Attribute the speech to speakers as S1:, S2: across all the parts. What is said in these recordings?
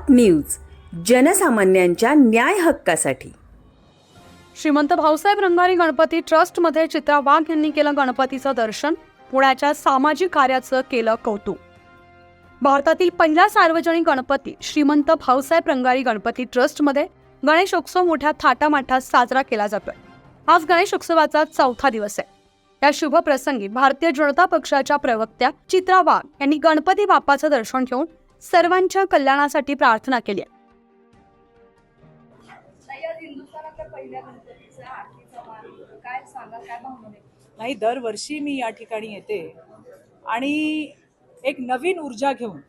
S1: Spot news जनसामान्यांच्या न्याय हक्कासाठी.
S2: श्रीमंत भाऊसाहेब रंगारी गणपती ट्रस्टमध्ये चित्रा वाघ यांनी केलं गणपतीचं दर्शन पुण्याच्या सामाजिक कार्याचं केलं कौतुक. भारतातील पहिला सार्वजनिक गणपती श्रीमंत भाऊसाहेब रंगारी गणपती ट्रस्टमध्ये गणेशोत्सव मोठ्या थाटामाठात साजरा केला जातोय. आज गणेशोत्सवाचा चौथा दिवस आहे. या शुभ प्रसंगी भारतीय जनता पक्षाच्या प्रवक्त्या चित्रा वाघ यांनी गणपती बाप्पाचं दर्शन घेऊन सर्वांच्या कल्याणासाठी प्रार्थना केली आहे.
S3: नाही दरवर्षी मी या ठिकाणी येते. आणि एक नवीन ऊर्जा घेऊन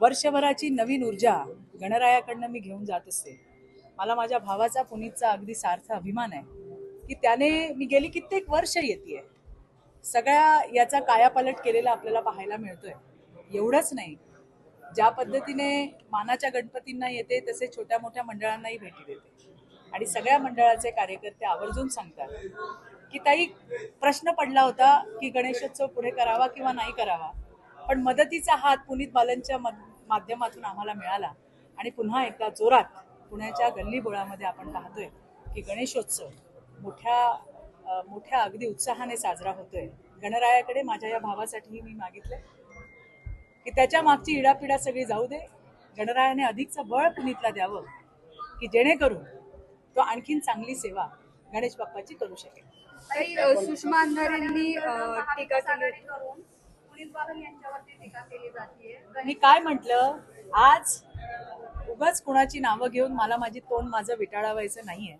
S3: वर्षभराची नवीन ऊर्जा गणरायाकडनं मी घेऊन जात असते. मला माझ्या भावाचा पुनीतचा अगदी सार्थ अभिमान आहे की त्याने मी गेली कित्येक वर्ष येते सगळ्या याचा कायापालट केलेला आपल्याला पाहायला मिळतोय. एवढंच नाही ज्या पद्धतीने मानाच्या गणपतींना येते तसे छोट्या मोठ्या मंडळांनाही भेटी देते. आणि सगळ्या मंडळाचे कार्यकर्ते आवर्जून सांगतात की ताई प्रश्न पडला होता की गणेशोत्सव पुढे करावा किंवा नाही करावा? पण मदतीचा हात पुनीत बालनच्या माध्यमातून आम्हाला मिळाला. आणि पुन्हा एकदा जोरात पुण्याच्या गल्ली बोळामध्ये आपण पाहतोय की गणेशोत्सव मोठ्या मोठ्या अगदी उत्साहाने साजरा होतोय. गणरायाकडे माझ्या या भावासाठीही मी मागितलं की त्याच्या मागची इडापिडा सगळी जाऊ दे. गणरायाने अधिकचं बळ पुनीतला द्यावं की जेणेकरून तो आणखीन चांगली सेवा गणेश बाप्पाची करू शकेल.
S4: सुषमा अंधारेंनी टीका केली
S3: मी काय म्हटलं? आज उगाच कुणाची नावं घेऊन मला माझी तोंड माझं विटाळावायचं नाहीये.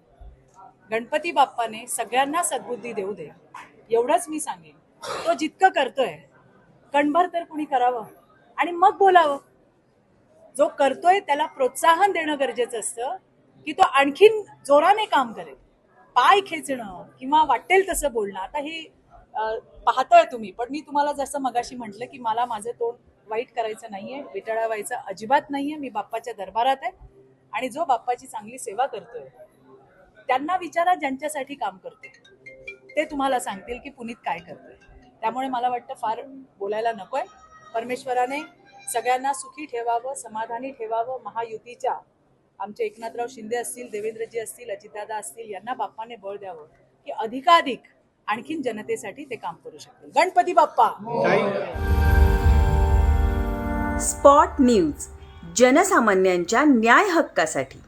S3: गणपती बाप्पाने सगळ्यांना सद्बुद्धी देऊ दे. एवढंच मी सांगेन. तो जितकं करतोय कणभर तर कुणी करावं? आणि मग बोलावं. जो करतोय त्याला प्रोत्साहन देणं गरजेचं असतं की तो आणखीन जोराने काम करेल. पाय खेचणं किंवा वाटेल तसं बोलणं. आता हे पाहतोय तुम्ही पण मी तुम्हाला जसं मगाशी म्हटलं की मला माझं तोंड वाईट करायचं नाहीये विटाळावायचं अजिबात नाहीये मी बाप्पाच्या दरबारात आहे. आणि जो बाप्पाची चांगली सेवा करतोय त्यांना विचारा ज्यांच्यासाठी काम करतोय. ते तुम्हाला सांगतील की पुनीत काय करतोय. त्यामुळे मला वाटतं फार बोलायला नकोय. परमेश्वराने सगळ्यांना सुखी ठेवावं समाधानी ठेवावं. महायुतीच्या आमचे एकनाथराव शिंदे असतील देवेंद्रजी असतील अजितदादा असतील यांना बाप्पाने बळ द्यावं की अधिकाधिक आणखीन जनतेसाठी ते काम करू शकतील. गणपती बाप्पा!
S1: स्पॉट न्यूज जनसामान्यांच्या न्याय हक्कासाठी.